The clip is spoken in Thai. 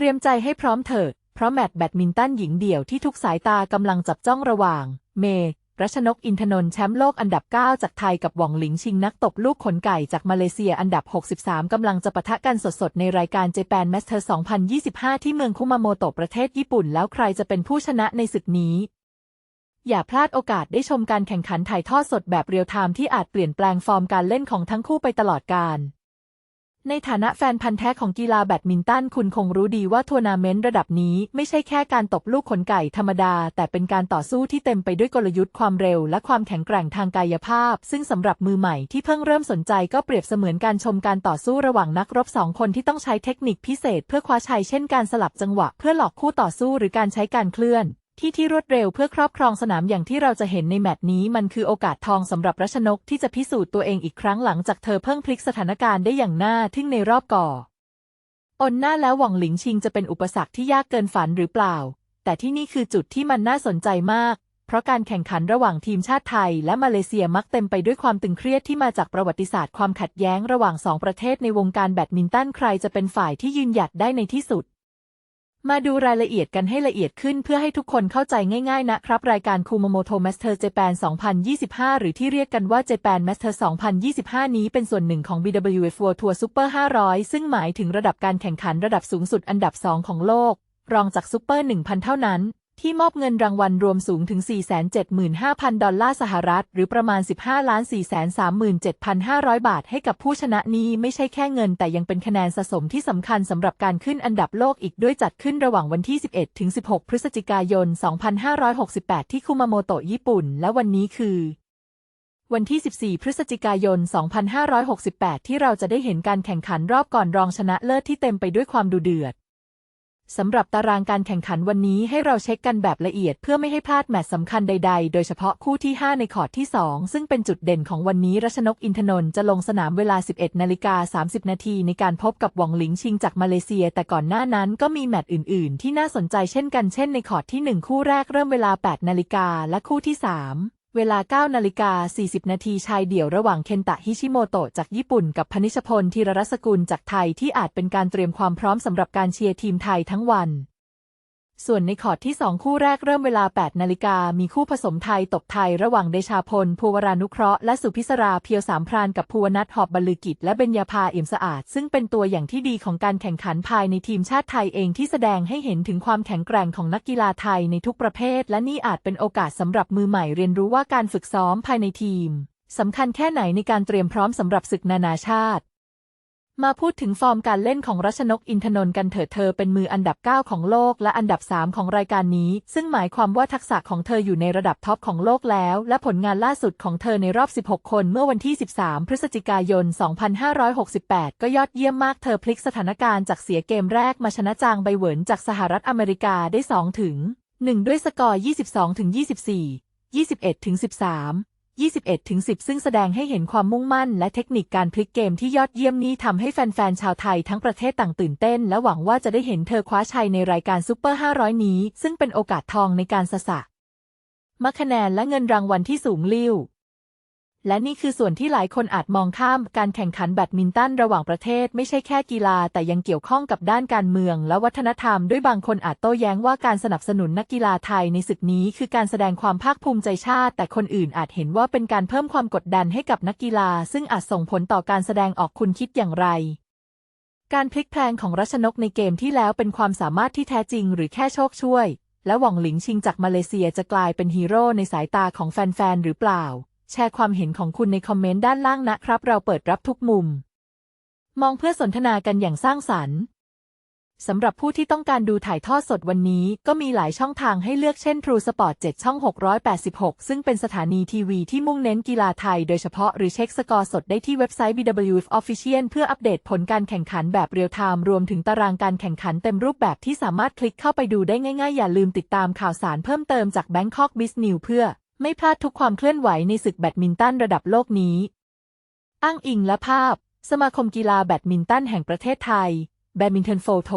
เตรียมใจให้พร้อมเถิด เพราะแมตช์แบดมินตันหญิงเดี่ยวที่ทุกสายตากำลังจับจ้องระหว่าง เมย์รัชนกอินทนนท์แชมป์โลกอันดับ 9 จากไทยกับหว่องหลิงชิงนักตบลูกขนไก่จากมาเลเซียอันดับ 63 กำลังจะปะทะกันสดๆ ในรายการเจแปนแมสเตอร์ 2025 ที่เมืองคุมาโมโตะประเทศญี่ปุ่น แล้วใครจะเป็นผู้ชนะในศึกนี้ อย่าพลาดโอกาสได้ชมการแข่งขันถ่ายทอดสดแบบเรียลไทม์ที่อาจเปลี่ยนแปลงฟอร์มการเล่นของทั้งคู่ไปตลอดกาล ในฐานะแฟนพันธ์แท้ของกีฬาแบดมินตันคุณคงรู้ดีว่าทัวร์นาเมนต์ระดับนี้ไม่ใช่แค่การตบลูกขนไก่ธรรมดา แต่เป็นการต่อสู้ที่เต็มไปด้วยกลยุทธ์ความเร็วและความแข็งแกร่งทางกายภาพ ซึ่งสำหรับมือใหม่ที่เพิ่งเริ่มสนใจก็เปรียบเสมือนการชมการต่อสู้ระหว่างนักรบสองคนที่ต้องใช้เทคนิคพิเศษเพื่อคว้าชัยเช่นการสลับจังหวะเพื่อหลอกคู่ต่อสู้หรือการใช้การเคลื่อน ที่ที่รวดเร็วเพื่อครอบครองสนามอย่างที่เราจะเห็นในแมตช์นี้มันคือโอกาสทองสำหรับรัชนกที่จะพิสูจน์ตัวเองอีกครั้งหลังจากเธอเพิ่งพลิกสถานการณ์ได้อย่างน่าทึ่งในรอบก่ออนหน้าแล้วหว่องหลิงชิงจะเป็นอุปสรรคที่ยากเกินฝันหรือเปล่า แต่ที่นี่คือจุดที่มันน่าสนใจมาก เพราะการแข่งขันระหว่างทีมชาติไทย และมาเลเซียมักเต็มไปด้วยความตึงเครียดที่มาจากประวัติศาสตร์ความขัดแย้งระหว่างสองประเทศในวงการแบดมินตันใครจะเป็นฝ่ายที่ยืนหยัดได้ในที่สุด มาดูรายละเอียดกันให้ละเอียดขึ้นเพื่อให้ทุกคนเข้าใจง่ายๆนะครับ รายการคูโมโมโตมาสเตอร์เจแปน2025 หรือที่เรียกกันว่าเจแปนมาสเตอร์2025 นี้เป็นส่วนหนึ่งของ BWF World Tour Super 500 ซึ่งหมายถึงระดับการแข่งขันระดับสูงสุดอันดับ 2 ของโลก รองจากซูเปอร์ 1,000 เท่านั้น ที่มอบเงินรางวัลรวมสูงถึง 475,000 ดอลลาร์สหรัฐ หรือประมาณ 15 437,500 บาทให้กับผู้ชนะนี้ไม่ใช่แค่เงิน แต่ยังเป็นคะแนนสะสมที่สำคัญสำหรับการขึ้นอันดับโลกอีกด้วยจัดขึ้นระหว่างวันที่ 11 ถึง 16 พฤศจิกายน 2568 ที่คุมาโมโตะญี่ปุ่น และวันนี้คือวันที่ 14 พฤศจิกายน 2568 ที่เราจะได้เห็นการแข่งขันรอบก่อนรองชนะเลิศที่เต็มไปด้วยความดุเดือด สำหรับตารางการแข่งขันวันนี้ให้เราเช็คกันแบบละเอียดเพื่อไม่ให้พลาดแมตช์สำคัญใดๆ โดยเฉพาะคู่ที่ 5 ในคอร์ดที่ 2 ซึ่งเป็นจุดเด่นของวันนี้รัชนกอินทนนท์จะลงสนามเวลา 11นาฬิกา30 นาทีในการพบกับหว่องหลิงชิงจากมาเลเซีย แต่ก่อนหน้านั้นก็มีแมตช์อื่นๆ ที่น่าสนใจเช่นกันเช่นในคอร์ดที่ 1 คู่แรกเริ่มเวลา 8นาฬิกาและคู่ที่ 3 เวลา9นาฬิกา40 นาทีชายเดี่ยวระหว่างเคนตะฮิชิโมโตะจากญี่ปุ่นกับพนิชพลธีรรัศกุลจากไทยที่อาจเป็นการเตรียมความพร้อมสำหรับการเชียร์ทีมไทยทั้งวัน ส่วนในคอดที่ 2 คู่แรกเริ่มเวลา 8 นาฬิกา มีคู่ผสมไทยตบไทยระหว่างเดชาพล ภูวรานุเคราะห์ และสุพิศราเพียวสามพรานกับภูวนัทหอบบรรลือกิจ และเบญญาภาเอี่ยมสะอาด ซึ่งเป็นตัวอย่างที่ดีของการแข่งขันภายในทีมชาติไทยเองที่แสดงให้เห็นถึงความแข็งแกร่งของนักกีฬาไทยในทุกประเภท และนี่อาจเป็นโอกาสสำหรับมือใหม่เรียนรู้ว่าการฝึกซ้อมภายในทีมสำคัญแค่ไหนในการเตรียมพร้อมสำหรับศึกนานาชาติ มาพูดถึงฟอร์มการเล่นของรัชนกอินทนนท์กันเถิดเธอเป็นมืออันดับ 9 ของโลกและอันดับ 3 ของรายการนี้ ซึ่งหมายความว่าทักษะของเธออยู่ในระดับท็อปของโลกแล้ว และผลงานล่าสุดของเธอในรอบ 16 คนเมื่อวันที่ 13 พฤศจิกายน 2568 ก็ยอดเยี่ยมมากเธอพลิกสถานการณ์จากเสียเกมแรกมาชนะจางไบเหวินจากสหรัฐอเมริกาได้2ถึง1ด้วยสกอร์ 22ถึง24 21ถึง13 21ถึง10 ซึ่งแสดงให้เห็นความมุ่งมั่น และเทคนิคการพลิกเกมที่ยอดเยี่ยมนี้ทำให้แฟนๆ ชาวไทยทั้งประเทศต่างตื่นเต้น และหวังว่าจะได้เห็นเธอคว้าชัยในรายการซูเปอร์ 500 นี้ ซึ่งเป็นโอกาสทองในการสะสะมาคะแนนและเงินรางวัลที่สูงลิ่ว และนี่คือส่วนที่หลายคนอาจมองข้ามการแข่งขันแบดมินตันระหว่างประเทศไม่ใช่แค่กีฬา แต่ยังเกี่ยวข้องกับด้านการเมือง และวัฒนธรรมด้วยบางคนอาจโต้แย้งว่าการสนับสนุนนักกีฬาไทยในศึกนี้ คือการแสดงความภาคภูมิใจชาติ แต่คนอื่นอาจเห็นว่าเป็นการเพิ่มความกดดันให้กับนักกีฬา ซึ่งอาจส่งผลต่อการแสดงออกคุณคิดอย่างไรการพลิกแพลงของรัชนกในเกมที่แล้วเป็นความสามารถที่แท้จริงหรือแค่โชคช่วย และหว่องหลิงชิงจากมาเลเซียจะกลายเป็นฮีโร่ในสายตาของแฟนๆ หรือเปล่า แชร์ความเห็นของคุณในคอมเมนต์ด้านล่างนะครับ เราเปิดรับทุกมุม มองเพื่อสนทนากันอย่างสร้างสรรค์สำหรับผู้ที่ต้องการดูถ่ายทอดสดวันนี้ ก็มีหลายช่องทางให้เลือกเช่น True Sport 7 ช่อง 686 ซึ่งเป็นสถานีทีวีที่มุ่งเน้นกีฬาไทยโดยเฉพาะหรือเช็คสกอร์สดได้ที่เว็บไซต์ BWF Official เพื่ออัปเดตผลการแข่งขันแบบเรียลไทม์รวมถึงตารางการแข่งขันเต็มรูปแบบที่สามารถคลิกเข้าไปดูได้ง่ายๆ อย่าลืมติดตามข่าวสารเพิ่มเติมจาก Bangkok Biz News เพื่อ ไม่พลาดทุกความเคลื่อนไหวในศึกแบดมินตันระดับโลกนี้ อ้างอิงและภาพ สมาคมกีฬาแบดมินตันแห่งประเทศไทย แบดมินตันโฟโต